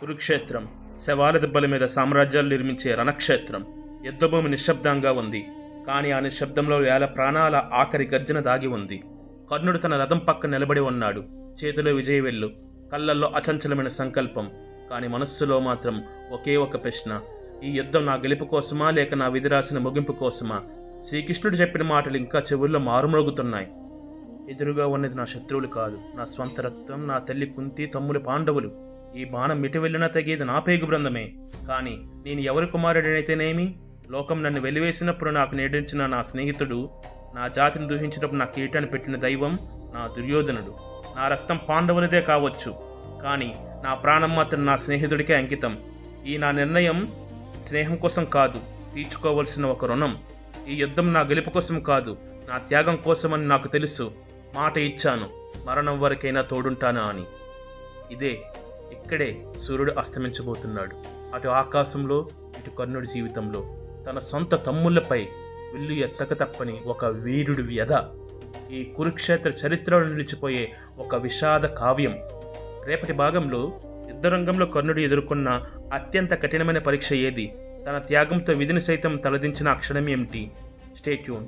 కురుక్షేత్రం శవాల దెబ్బల మీద సామ్రాజ్యాలు నిర్మించే రణక్షేత్రం యుద్ధభూమి నిశ్శబ్దంగా ఉంది. కానీ ఆ నిశ్శబ్దంలో వేల ప్రాణాల ఆఖరి గర్జన దాగి ఉంది. కర్ణుడు తన రథం పక్క నిలబడి ఉన్నాడు. చేతిలో విజయవెల్లు కళ్ళల్లో అచంచలమైన సంకల్పం. కానీ మనస్సులో మాత్రం ఒకే ఒక ప్రశ్న ఈ యుద్ధం నా గెలుపు కోసమా లేక నా విధి రాసిన ముగింపు కోసమా? శ్రీకృష్ణుడు చెప్పిన మాటలు ఇంకా చెవుల్లో మారుమ్రోగుతున్నాయి. ఎదురుగా ఉన్నది నా శత్రువులు కాదు నా స్వంత రక్తం నా తల్లి కుంతి తమ్ముడు పాండవులు. ఈ బాణం మిటి వెళ్ళినా తగేది నా పేగు బృందమే కానీ నేను ఎవరి కుమారుడినైతేనేమి? లోకం నన్ను వెలివేసినప్పుడు నాకు నేడించిన నా స్నేహితుడు నా జాతిని దూహించినప్పుడు నా కీటాన్ని పెట్టిన దైవం నా దుర్యోధనుడు. నా రక్తం పాండవులదే కావచ్చు కానీ నా ప్రాణం మాత్రం నా స్నేహితుడికే అంకితం. ఈ నా నిర్ణయం స్నేహం కోసం కాదు తీర్చుకోవలసిన ఒక రుణం. ఈ యుద్ధం నా గెలుపు కోసం కాదు నా త్యాగం కోసమని నాకు తెలుసు. మాట ఇచ్చాను మరణం వరకైనా తోడుంటానా అని. ఇదే ఇక్కడే సూర్యుడు అస్తమించబోతున్నాడు. అటు ఆకాశంలో ఇటు కర్ణుడి జీవితంలో. తన సొంత తమ్ముళ్ళపై విల్లు ఎత్తక తప్పని ఒక వీరుడి వ్యధ. ఈ కురుక్షేత్ర చరిత్రలో నిలిచిపోయే ఒక విషాద కావ్యం. రేపటి భాగంలో యుద్ధరంగంలో కర్ణుడు ఎదుర్కొన్న అత్యంత కఠినమైన పరీక్ష ఏది? తన త్యాగంతో విధిని సైతం తలదించిన అక్షరం ఏమిటి? స్టేట్యూన్